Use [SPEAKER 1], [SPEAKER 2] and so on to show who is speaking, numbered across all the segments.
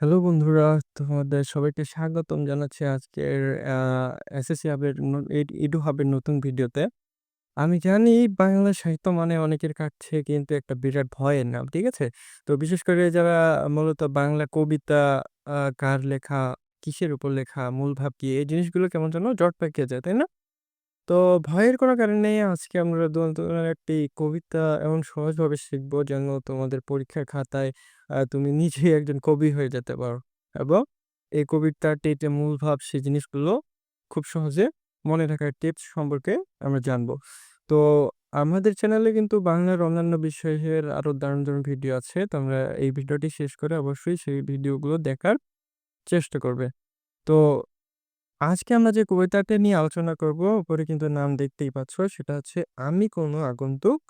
[SPEAKER 1] Hello বন্ধুরা, তোমাদের সবাইকে স্বাগতম জানাচ্ছি আজকের এসএসসি হাবের এডু হাবের নতুন ভিডিওতে। আমি জানি বাংলা সাহিত্য মানে অনেকের কাছে কিন্তু একটা বিরাট ভয়ের নাম, ঠিক আছে? তো বিশেষ করে যারা মূলত বাংলা কবিতা কার লেখা, কিসের উপর লেখা, মূল ভাব কি এই জিনিসগুলো কেমন যেন জট পাকিয়ে যায়, তাই না? তো ভয়ের কোনো কারণ নেই। আজকে আমরা একটি কবিতা এমন সহজভাবে শিখব যেন তোমাদের পরীক্ষার খাতায় তুমি নিজেই একজন কবি হয়ে যেতে পারো। এবং এই কবিতাটির যে মূল ভাব সেই জিনিসগুলো খুব সহজে মনে রাখার টিপস সম্পর্কে আমরা জানব। তো আমাদের চ্যানেলে কিন্তু বাংলার অন্যান্য বিষয়ের আরও দারুণ, দারুণ ভিডিও আছে। তোমরা এই ভিডিওটি শেষ করে অবশ্যই সেই ভিডিওগুলো দেখার চেষ্টা করবে। তো আজকে আমরা যে কবিতাটা নিয়ে আলোচনা করব, উপরে কিন্তু নাম দেখতেই পাচ্ছ। সেটা হচ্ছে আমি কোনো আগন্তুক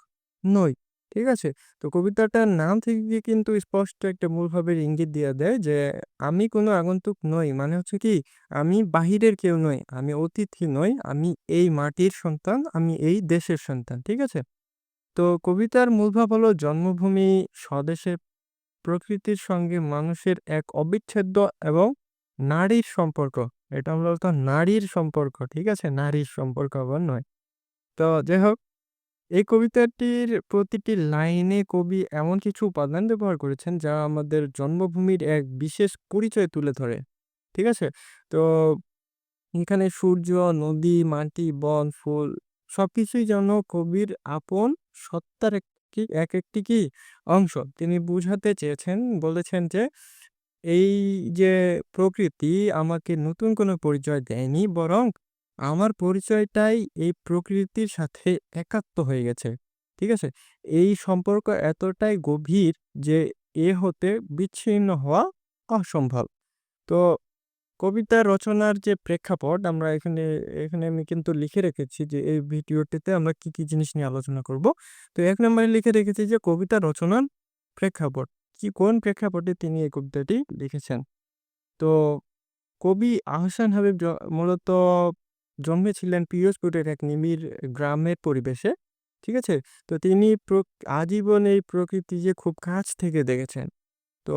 [SPEAKER 1] নই। ঠিক আছে? তো কবিতাটার নাম থেকে কিন্তু স্পষ্ট একটা মূল ভাবের ইঙ্গিত দিয়ে দেয় যে আমি কোনো আগন্তুক নই। মানে হচ্ছে কি আমি বাহিরের কেউ নই, আমি অতিথি নই, আমি এই মাটির সন্তান, আমি এই দেশের সন্তান। ঠিক আছে? তো কবিতার মূলভাব হলো জন্মভূমি, স্বদেশের প্রকৃতির সঙ্গে মানুষের এক অবিচ্ছেদ্য এবং নারীর সম্পর্ক। এটা মূলত নারীর সম্পর্ক। ঠিক আছে? নারীর সম্পর্ক আবার নয়। তো যাই হোক, এই কবিতাটির প্রতিটি লাইনে কবি এমন কিছু উপাদান ব্যবহার করেছেন যা আমাদের জন্মভূমির এক বিশেষ পরিচয় তুলে ধরে। ঠিক আছে? তো এখানে সূর্য, নদী, মাটি, বন, ফুল সবকিছুই যেন কবির আপন সত্তার একটি এক একটি কি অংশ। তিনি বুঝাতে চেয়েছেন, বলেছেন যে এই যে প্রকৃতি আমাকে নতুন কোনো পরিচয় দেয়নি বরং আমার পরিচয়টাই এই প্রকৃতির সাথে একাত্ম হয়ে গেছে। ঠিক আছে? এই সম্পর্ক এতটাই গভীর যে এ হতে বিচ্ছিন্ন হওয়া অসম্ভব। তো কবিতা রচনার যে প্রেক্ষাপট আমরা এখানে, এখানে আমি কিন্তু লিখে রেখেছি যে এই ভিডিওটিতে আমরা কি, কি জিনিস নিয়ে আলোচনা করব। তো ১ নম্বরে লিখে রেখেছি যে কবিতা রচনার প্রেক্ষাপট। কি কোন প্রেক্ষাপটে তিনি এই কবিতাটি লিখেছেন। তো কবি আহসান হাবীব মূলত জন্মেছিলেন পিরোজপুরের এক নিবিড় গ্রামের পরিবেশে। ঠিক আছে? তো তিনি আজীবন এই প্রকৃতি যে খুব কাছ থেকে দেখেছেন। তো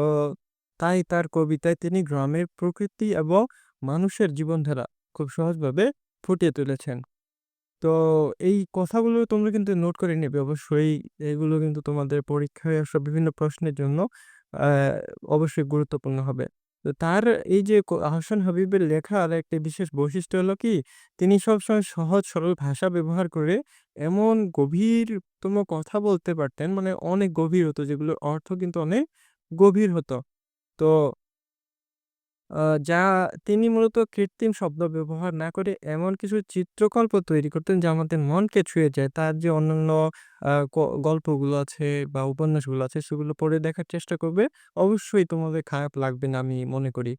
[SPEAKER 1] তাই তার কবিতায় তিনি গ্রামের প্রকৃতি এবং মানুষের জীবনধারা খুব সহজভাবে ফুটিয়ে তুলেছেন। তো এই কথাগুলো তোমরা কিন্তু নোট করে নেবে অবশ্যই। এগুলো কিন্তু তোমাদের পরীক্ষায় আসা বিভিন্ন প্রশ্নের জন্য অবশ্যই গুরুত্বপূর্ণ হবে। তো তার এই যে আহসান হাবিবের লেখার একটি বিশেষ বৈশিষ্ট্য হলো কি, তিনি সবসময় সহজ সরল ভাষা ব্যবহার করে এমন গভীরতম কথা বলতে পারতেন, মানে অনেক গভীর হতো যেগুলোর অর্থ কিন্তু অনেক গভীর হতো। তো যা তিনি মূলত কৃত্রিম শব্দ ব্যবহার না করে এমন কিছু চিত্রকল্প তৈরি করতেন যা আমাদের মনকে ছুঁয়ে যায়। তার যে অন্যান্য গল্পগুলো আছে বা উপন্যাসগুলো আছে সেগুলো পড়ে দেখার চেষ্টা করবে। অবশ্যই তোমাদের খারাপ লাগবে না আমি মনে করি।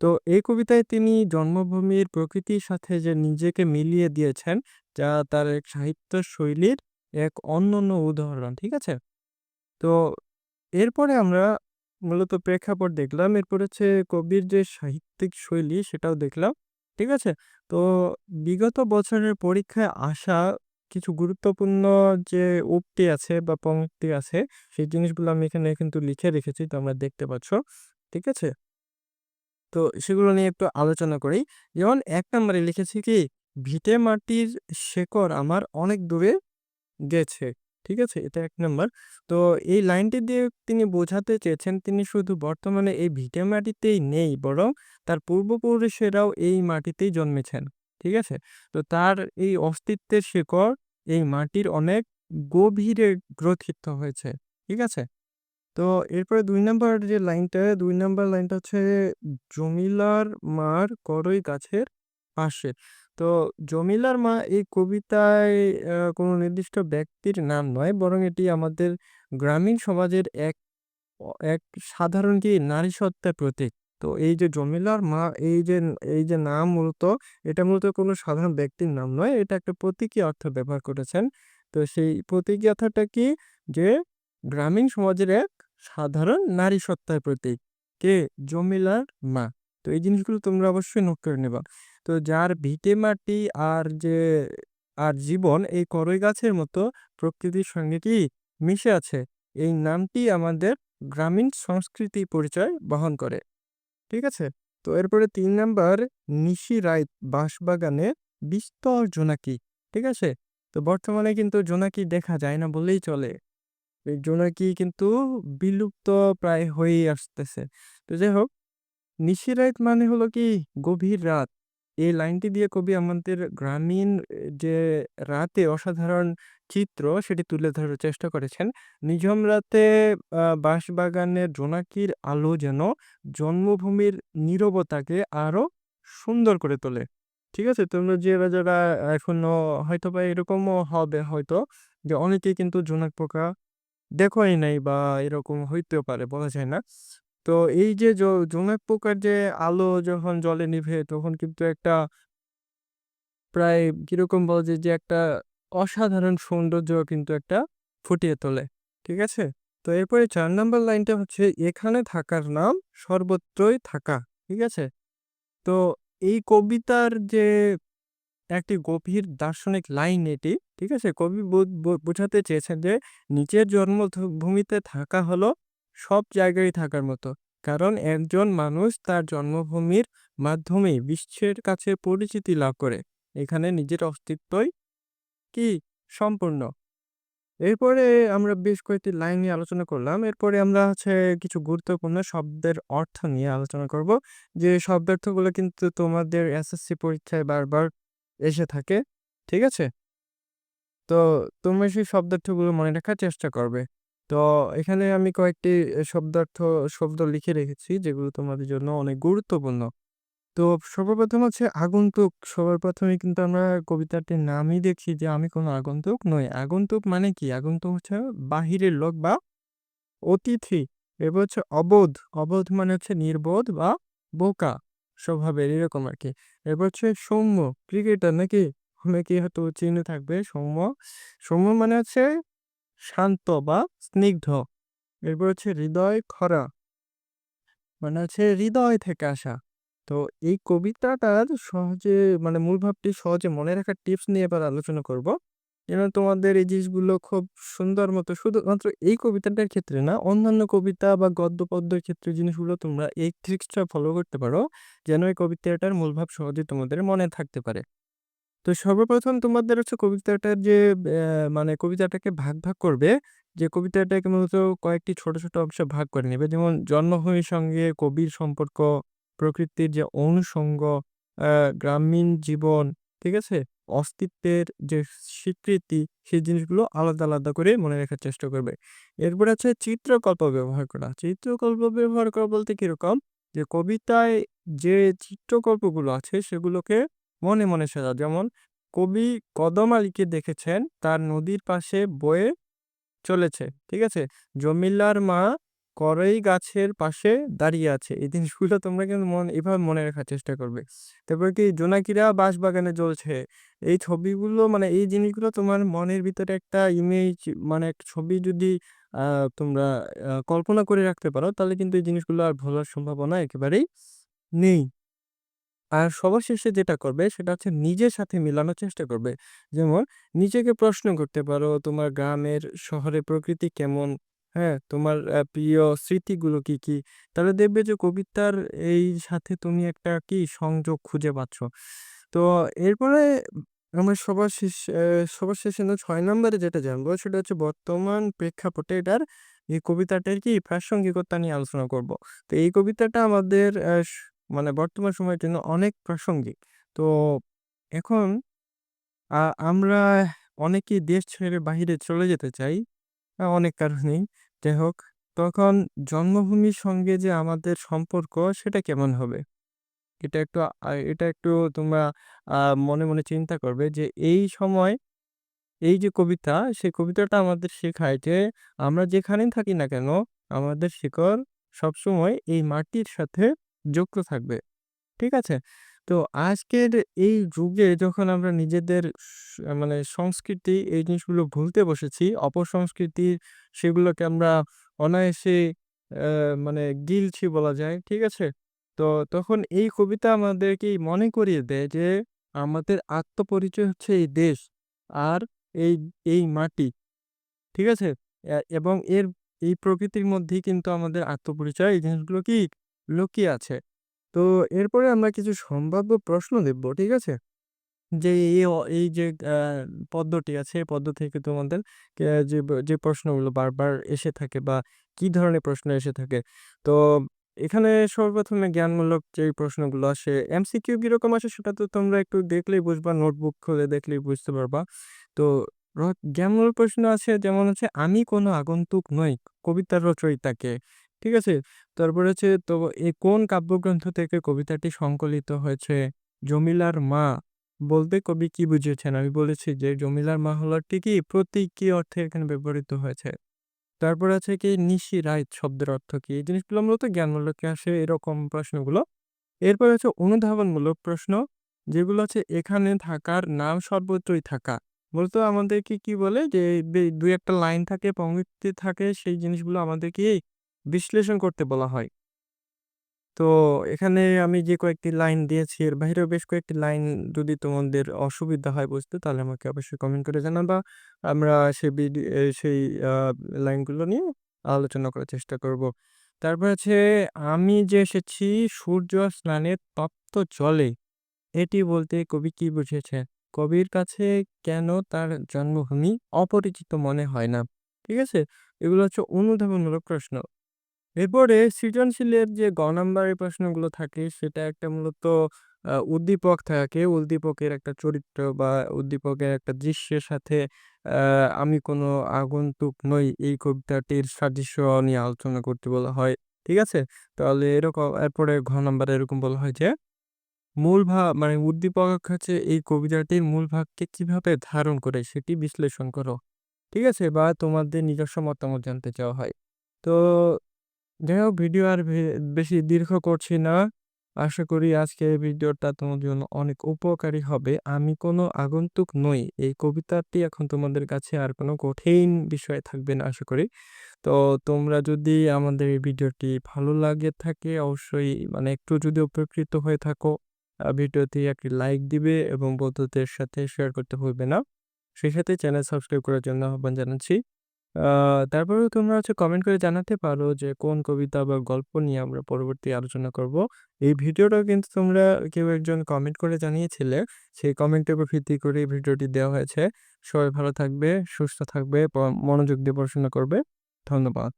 [SPEAKER 1] তো এই কবিতায় তিনি জন্মভূমির প্রকৃতির সাথে যে নিজেকে মিলিয়ে দিয়েছেন, যা তার এক সাহিত্য শৈলীর এক অনন্য উদাহরণ। ঠিক আছে? তো এরপরে আমরা মূলত প্রেক্ষাপট দেখলাম। এরপর হচ্ছে কবির যে সাহিত্যিক শৈলী সেটাও দেখলাম। ঠিক আছে? তো বিগত বছরের পরীক্ষায় আসা কিছু গুরুত্বপূর্ণ যে উক্তি আছে বা পংক্তি আছে সেই জিনিসগুলো আমি এখানে কিন্তু লিখে রেখেছি তোমরা দেখতে পাচ্ছ। ঠিক আছে? তো সেগুলো নিয়ে একটু আলোচনা করি। যেমন এক নম্বরে লিখেছি কি, ভিটে মাটির শেকড় আমার অনেক দূরে গেছে। ঠিক আছে? এটা এক নম্বর তো এই লাইনটি দিয়ে তিনি বোঝাতে চেয়েছেন তিনি শুধু বর্তমানে এই ভিটে মাটিতেই নেই বরং তার পূর্বপুরুষেরাও এই মাটিতেই জন্মেছেন। ঠিক আছে? তো তার এই অস্তিত্বের শিকড় এই মাটির অনেক গভীরে গ্রথিত হয়েছে। ঠিক আছে? তো এরপরে দুই নাম্বার যে লাইনটা, দুই নাম্বার লাইনটা হচ্ছে জমিলার মার করই গাছের পাশে। তো জমিলার মা এই কবিতায় কোনো নির্দিষ্ট ব্যক্তির নাম নয়, বরং এটি আমাদের গ্রামীণ সমাজের এক এক সাধারণ কি নারীসত্ত্বার প্রতীক। তো এই যে জমিলার মা, এই যে এই যে নাম মূলত, এটা মূলত কোনো সাধারণ ব্যক্তির নাম নয়। এটা একটা প্রতীকী অর্থ ব্যবহার করেছেন। তো সেই প্রতীকী অর্থটা কি? যে গ্রামীণ সমাজের এক সাধারণ নারীসত্ত্বার প্রতীক। কে? জমিলার মা। তো এই জিনিসগুলো তোমরা অবশ্যই নোট করে নিবা। তো যার ভিটে মাটি আর যে আর জীবন এই করই গাছের মতো প্রকৃতির সঙ্গে কি মিশে আছে। এই নামটি আমাদের গ্রামীণ সংস্কৃতি পরিচয় বহন করে। ঠিক আছে? তো এরপরে তিন নাম্বার নিশি রাইত বাঁশবাগানে বিস্তর জোনাকি। ঠিক আছে? তো বর্তমানে কিন্তু জোনাকি দেখা যায় না বললেই চলে। জোনাকি কিন্তু বিলুপ্ত প্রায় হয়েই আসতেছে। তো যাই হোক, নিশি রাইত মানে হলো কি গভীর রাত। এই লাইনটি দিয়ে কবি আমাদের গ্রামীণ যে রাতে অসাধারণ চিত্র সেটি তুলে ধরার চেষ্টা করেছেন। নিঝুম রাতে বাঁশবাগানের জোনাকির আলো যেন জন্মভূমির নীরবতাকে আরও সুন্দর করে তোলে। ঠিক আছে? তোমরা যারা, যারা এখনও হয়তো বা এরকমও হবে হয়তো যে অনেকেই কিন্তু জোনাক পোকা দেখোই নাই বা এরকম হইতেও পারে বলা যায় না। তো এই যে জ জোনাক পোকার যে আলো যখন জলে নিভে, তখন কিন্তু একটা প্রায় কীরকম বলা যায় যে একটা অসাধারণ সৌন্দর্য কিন্তু একটা ফুটিয়ে তোলে। ঠিক আছে? তো এরপরে চার নাম্বার লাইনটা হচ্ছে, এখানে থাকার নাম সর্বত্রই থাকা। ঠিক আছে? তো এই কবিতার যে একটি গভীর দার্শনিক লাইন এটি। ঠিক আছে? কবি বোঝাতে চেয়েছেন যে নিজের জন্মথ ভূমিতে থাকা হলো সব জায়গায় থাকার মতো। কারণ একজন মানুষ তার জন্মভূমির মাধ্যমেই বিশ্বের কাছে পরিচিতি লাভ করে। এখানে নিজের অস্তিত্বই কি সম্পূর্ণ। এরপরে আমরা বেশ কয়েকটি লাইন নিয়ে আলোচনা করলাম। এরপরে আমরা হচ্ছে কিছু গুরুত্বপূর্ণ শব্দের অর্থ নিয়ে আলোচনা করব। যে শব্দার্থগুলো কিন্তু তোমাদের এসএসসি পরীক্ষায় বারবার এসে থাকে। ঠিক আছে? তো তোমরা সেই শব্দার্থগুলো মনে রাখার চেষ্টা করবে। তো এখানে আমি কয়েকটি শব্দার্থ, শব্দ লিখে রেখেছি, যেগুলো তোমাদের জন্য অনেক গুরুত্বপূর্ণ। তো সর্বপ্রথম হচ্ছে আগন্তুক। সবার প্রথমে কিন্তু আমরা কবিতাটির নামই দেখি যে আমি কোনো আগন্তুক নই। আগন্তুক মানে কি? আগন্তুক হচ্ছে বাহিরের লোক বা অতিথি। এবার হচ্ছে অবোধ। অবোধ মানে হচ্ছে নির্বোধ বা বোকা স্বভাবের, এরকম আর কি এরপর হচ্ছে সৌম্য। ক্রিকেটার নাকি? অনেকেই হয়তো চিনে থাকবে সৌম্য। সৌম্য মানে হচ্ছে শান্ত বা স্নিগ্ধ। এরপর হচ্ছে হৃদয় খরা। মানে হচ্ছে হৃদয় থেকে আসা। তো এই কবিতাটার সহজে মানে মূল ভাবটি সহজে মনে রাখার টিপস নিয়ে এবার আলোচনা করব। যেন তোমাদের এই জিনিসগুলো খুব সুন্দর মতো শুধুমাত্র এই কবিতাটার ক্ষেত্রে না, অন্যান্য কবিতা বা গদ্য পদ্যের ক্ষেত্রে জিনিসগুলো তোমরা এই ট্রিক্সটা ফলো করতে পারো। যেন এই কবিতাটার মূল ভাব সহজে তোমাদের মনে থাকতে পারে। তো সর্বপ্রথম তোমাদের হচ্ছে কবিতাটার যে মানে কবিতাটাকে ভাগ, ভাগ করবে। যে কবিতাটাকে মূলত কয়েকটি ছোট, ছোট অংশে ভাগ করে নেবে যেমন জন্মভূমির সঙ্গে কবির সম্পর্ক, প্রকৃতির যে অনুষঙ্গ, গ্রামীণ জীবন, ঠিক আছে? অস্তিত্বের যে স্বীকৃতি সেই জিনিসগুলো আলাদা, আলাদা করে মনে রাখার চেষ্টা করবে। এরপরে আছে চিত্রকল্প ব্যবহার করা। চিত্রকল্প ব্যবহার করা বলতে কীরকম? যে কবিতায় যে চিত্রকল্পগুলো আছে সেগুলোকে মনে, মনে সাজাও। যেমন কবি কদম আলীকে দেখেছেন তার নদীর পাশে বয়ে চলেছে। ঠিক আছে? জমিলার মা কড়ই গাছের পাশে দাঁড়িয়ে আছে। এই জিনিসগুলো তোমরা কিন্তু মন এভাবে মনে রাখার চেষ্টা করবে। তারপরে কি জোনাকিরা বাঁশবাগানে জ্বলছে। এই ছবিগুলো মানে এই জিনিসগুলো তোমার মনের ভিতরে একটা ইমেজ মানে একটা ছবি যদি তোমরা কল্পনা করে রাখতে পারো তাহলে কিন্তু এই জিনিসগুলো আর ভোলার সম্ভাবনা একেবারেই নেই। আর সবার শেষে যেটা করবে সেটা হচ্ছে নিজের সাথে মিলানোর চেষ্টা করবে। যেমন নিজেকে প্রশ্ন করতে পারো তোমার গ্রামের শহরের প্রকৃতি কেমন? হ্যাঁ? তোমার প্রিয় স্মৃতিগুলো কি, কি? তাহলে দেখবে যে কবিতার এই সাথে তুমি একটা কি সংযোগ খুঁজে পাচ্ছ। তো এরপরে আমরা সবার শেষ সবার শেষে ৬ নম্বরে যেটা জানব সেটা হচ্ছে বর্তমান প্রেক্ষাপটে এটার এই কবিতাটার কি প্রাসঙ্গিকতা নিয়ে আলোচনা করব। তো এই কবিতাটা আমাদের মানে বর্তমান সময়ের জন্য অনেক প্রাসঙ্গিক। তো এখন আমরা অনেকেই দেশ ছেড়ে বাহিরে চলে যেতে চাই। অনেক কারণেই। যাই হোক, তখন জন্মভূমির সঙ্গে যে আমাদের সম্পর্ক সেটা কেমন হবে? এটা একটু এটা একটু তোমরা মনে, মনে চিন্তা করবে যে এই সময় এই যে কবিতা, সেই কবিতাটা আমাদের শেখায় যে আমরা যেখানেই থাকি না কেন আমাদের শিকড় সবসময় এই মাটির সাথে যুক্ত থাকবে। ঠিক আছে? তো আজকের এই যুগে যখন আমরা নিজেদের মানে সংস্কৃতি এই জিনিসগুলো ভুলতে বসেছি, অপসংস্কৃতি সেগুলোকে আমরা অনায়াসে মানে গিলছি বলা যায়। ঠিক আছে? তো তখন এই কবিতা আমাদেরকেই মনে করিয়ে দেয় যে আমাদের আত্মপরিচয় হচ্ছে এই দেশ আর এই, এই মাটি। ঠিক আছে? এবং এর এই প্রকৃতির মধ্যেই কিন্তু আমাদের আত্মপরিচয় এই জিনিসগুলো কি লুকিয়ে আছে। তো এরপরে আমরা কিছু সম্ভাব্য প্রশ্ন দেখব, ঠিক আছে? যে এই যে পদ্মটি আছে, এই পদ্ম থেকে তোমাদের যে যে প্রশ্নগুলো বারবার এসে থাকে বা কি ধরনের প্রশ্ন এসে থাকে। তো এখানে সর্বপ্রথমে জ্ঞানমূলক যেই প্রশ্নগুলো আসে, এমসিকিউ কীরকম আসে সেটা তো তোমরা একটু দেখলেই বুঝবা, নোটবুক খুলে দেখলেই বুঝতে পারবা। তো জ্ঞানমূলক প্রশ্ন আছে যেমন হচ্ছে, "আমি কোনো আগন্তুক নই" কবিতার রচয়িতা কে? ঠিক আছে? তারপরে হচ্ছে তো এ কোন কাব্যগ্রন্থ থেকে কবিতাটি সংকলিত হয়েছে? "জমিলার মা" বলতে কবি কি বুঝিয়েছেন? আমি বলেছি যে জমিলার মা হলোটি কি প্রতীকী অর্থে এখানে ব্যবহৃত হয়েছে। তারপরে আছে কি নিশি রাইত শব্দের অর্থ কি? এই জিনিসগুলো মূলত জ্ঞানমূলকে আসে এরকম প্রশ্নগুলো। এরপর হচ্ছে অনুধাবনমূলক প্রশ্ন যেগুলো আছে এখানে থাকার নাম সর্বত্রই থাকা। মূলত আমাদেরকে কি বলে যে বে ২-১ লাইন থাকে, পংক্তি থাকে সেই জিনিসগুলো আমাদেরকে বিশ্লেষণ করতে বলা হয়। তো এখানে আমি যে কয়েকটি লাইন দিয়েছি এর বাহিরেও বেশ কয়েকটি লাইন যদি তোমাদের অসুবিধা হয় বুঝতে তাহলে আমাকে অবশ্যই কমেন্ট করে জানাবা। আমরা ভিডি সেই লাইনগুলো নিয়ে আলোচনা করার চেষ্টা করব। তারপর হচ্ছে আমি যে এসেছি সূর্য স্নানের তপ্ত জলে, এটি বলতে কবি কি বুঝিয়েছেন? কবির কাছে কেন তার জন্মভূমি অপরিচিত মনে হয় না? ঠিক আছে? এগুলো হচ্ছে অনুধাবনমূলক প্রশ্ন। এরপরে সৃজনশীলের যে গ নাম্বারের প্রশ্নগুলো থাকে সেটা একটা মূলত উদ্দীপক থাকে। উদ্দীপকের একটা চরিত্র বা উদ্দীপকের একটা দৃশ্যের সাথে আমি কোনো আগন্তুক নই এই কবিতাটির সাদৃশ্য নিয়ে আলোচনা করতে বলা হয়। ঠিক আছে? তাহলে এরকম এরপরে ঘ নাম্বারে এরকম বলা হয় যে, মূল ভা মানে উদ্দীপক হচ্ছে এই কবিতাটির মূল ভাবকে কীভাবে ধারণ করে সেটি বিশ্লেষণ করো। ঠিক আছে? বা তোমাদের নিজস্ব মতামত জানতে চাওয়া হয়। তো যাই হোক ভিডিও আর বেশি দীর্ঘ করছি না। আশা করি আজকের ভিডিওটা তোমার জন্য অনেক উপকারী হবে। আমি কোনো আগন্তুক নই। এই কবিতাটি এখন তোমাদের কাছে আর কোনো কঠিন বিষয় থাকবে না, আশা করি। তো তোমরা যদি আমাদের এই ভিডিওটি ভালো লাগে থাকে, অবশ্যই মানে একটু যদি উপকৃত হয়ে থাকো ভিডিওতে একটি লাইক দিবে এবং বন্ধুদের সাথে শেয়ার করতে ভুলবে না। সেই সাথে চ্যানেল সাবস্ক্রাইব করার জন্য আহ্বান জানাচ্ছি। আ তারপরেও তোমরা হচ্ছে কমেন্ট করে জানাতে পারো যে কোন কবিতা বা গল্প নিয়ে আমরা পরবর্তী আলোচনা করব। এই ভিডিওটা কিন্তু তোমরা কেউ একজন কমেন্ট করে জানিয়েছিলে। সেই কমেন্টের উপর ভিত্তি করে এই ভিডিওটি দেওয়া হয়েছে। সবাই ভালো থাকবে, সুস্থ থাকবে, মনোযোগ দিয়ে পড়াশোনা করবে। ধন্যবাদ।